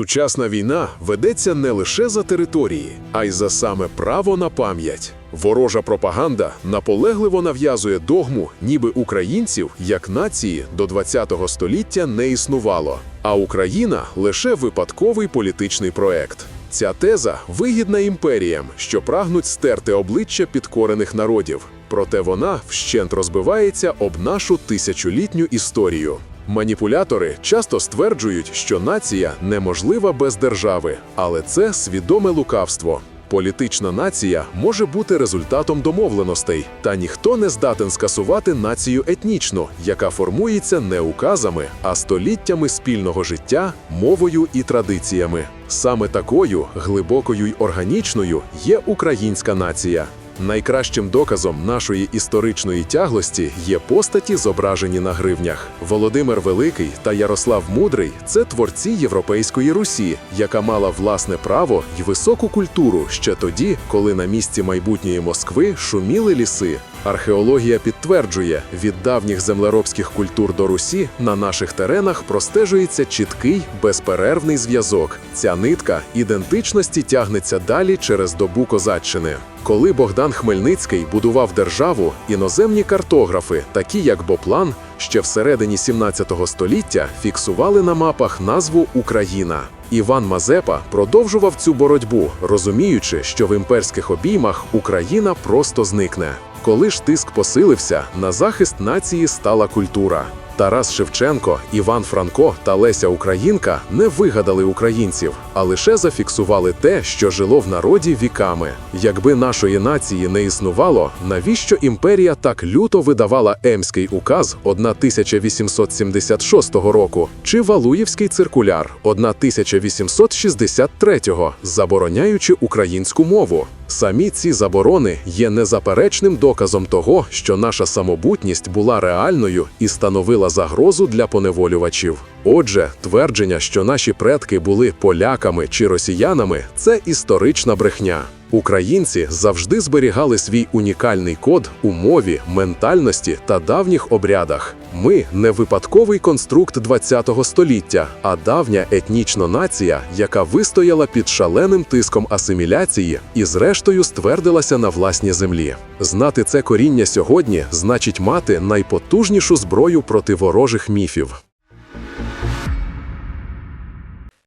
Сучасна війна ведеться не лише за території, а й за саме право на пам'ять. Ворожа пропаганда наполегливо нав'язує догму, ніби українців як нації до ХХ століття не існувало, а Україна лише випадковий політичний проект. Ця теза вигідна імперіям, що прагнуть стерти обличчя підкорених народів. Проте вона вщент розбивається об нашу тисячолітню історію. Маніпулятори часто стверджують, що нація неможлива без держави, але це свідоме лукавство. Політична нація може бути результатом домовленостей, та ніхто не здатен скасувати націю етнічну, яка формується не указами, а століттями спільного життя, мовою і традиціями. Саме такою глибокою й органічною є українська нація. Найкращим доказом нашої історичної тяглості є постаті, зображені на гривнях. Володимир Великий та Ярослав Мудрий це творці Європейської Русі, яка мала власне право й високу культуру ще тоді, коли на місці майбутньої Москви шуміли ліси. Археологія підтверджує, від давніх землеробських культур до Русі на наших теренах простежується чіткий безперервний зв'язок. Ця нитка ідентичності тягнеться далі через добу козаччини. Коли Богдан Хмельницький будував державу, іноземні картографи, такі як Боплан, ще всередині 17 століття фіксували на мапах назву Україна. Іван Мазепа продовжував цю боротьбу, розуміючи, що в імперських обіймах Україна просто зникне. Коли ж тиск посилився, на захист нації стала культура. Тарас Шевченко, Іван Франко та Леся Українка не вигадали українців, а лише зафіксували те, що жило в народі віками. Якби нашої нації не існувало, навіщо імперія так люто видавала Емський указ 1876 року чи Валуївський циркуляр 1863, забороняючи українську мову? Самі ці заборони є незаперечним доказом того, що наша самобутність була реальною і становила загрозу для поневолювачів. Отже, твердження, що наші предки були поляками чи росіянами, це історична брехня. Українці завжди зберігали свій унікальний код у мові, ментальності та давніх обрядах. Ми не випадковий конструкт ХХ століття, а давня етнічна нація, яка вистояла під шаленим тиском асиміляції і, зрештою, ствердилася на власній землі. Знати це коріння сьогодні значить мати найпотужнішу зброю проти ворожих міфів.